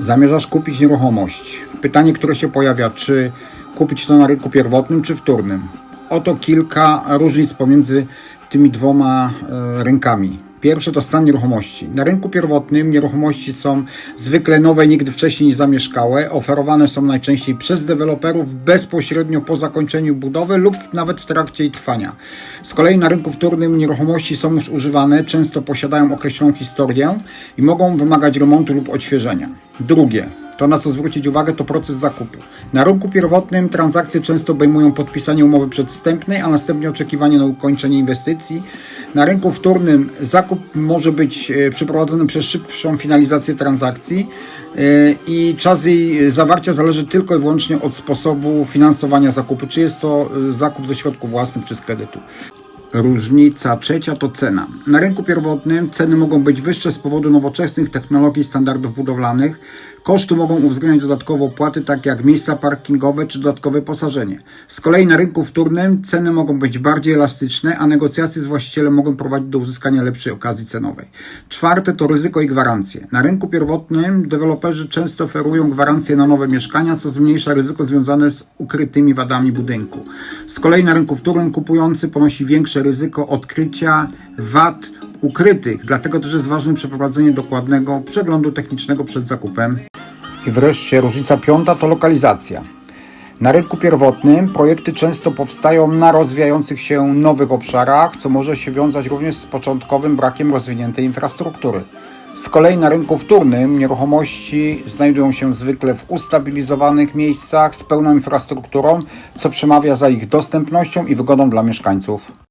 Zamierzasz kupić nieruchomość. Pytanie, które się pojawia, czy kupić to na rynku pierwotnym, czy wtórnym? Oto kilka różnic pomiędzy tymi dwoma e, rynkami. Pierwsze to stan nieruchomości. Na rynku pierwotnym nieruchomości są zwykle nowe, nigdy wcześniej nie zamieszkałe. Oferowane są najczęściej przez deweloperów bezpośrednio po zakończeniu budowy lub nawet w trakcie jej trwania. Z kolei na rynku wtórnym nieruchomości są już używane, często posiadają określoną historię i mogą wymagać remontu lub odświeżenia. Drugie, to na co zwrócić uwagę to proces zakupu. Na rynku pierwotnym transakcje często obejmują podpisanie umowy przedwstępnej, a następnie oczekiwanie na ukończenie inwestycji. Na rynku wtórnym zakup może być e, przeprowadzony przez szybszą finalizację transakcji e, i czas jej zawarcia zależy tylko i wyłącznie od sposobu finansowania zakupu, czy jest to e, zakup ze środków własnych, czy z kredytu. Różnica trzecia to cena. Na rynku pierwotnym ceny mogą być wyższe z powodu nowoczesnych technologii i standardów budowlanych. Koszty mogą uwzględniać dodatkowo opłaty, takie jak miejsca parkingowe czy dodatkowe posażenie. Z kolei na rynku wtórnym ceny mogą być bardziej elastyczne, a negocjacje z właścicielem mogą prowadzić do uzyskania lepszej okazji cenowej. Czwarte to ryzyko i gwarancje. Na rynku pierwotnym deweloperzy często oferują gwarancje na nowe mieszkania, co zmniejsza ryzyko związane z ukrytymi wadami budynku. Z kolei na rynku wtórnym kupujący ponosi większe ryzyko odkrycia wad ukrytych, dlatego też jest ważne przeprowadzenie dokładnego przeglądu technicznego przed zakupem. I wreszcie różnica piąta to lokalizacja. Na rynku pierwotnym projekty często powstają na rozwijających się nowych obszarach, co może się wiązać również z początkowym brakiem rozwiniętej infrastruktury. Z kolei na rynku wtórnym nieruchomości znajdują się zwykle w ustabilizowanych miejscach z pełną infrastrukturą, co przemawia za ich dostępnością i wygodą dla mieszkańców.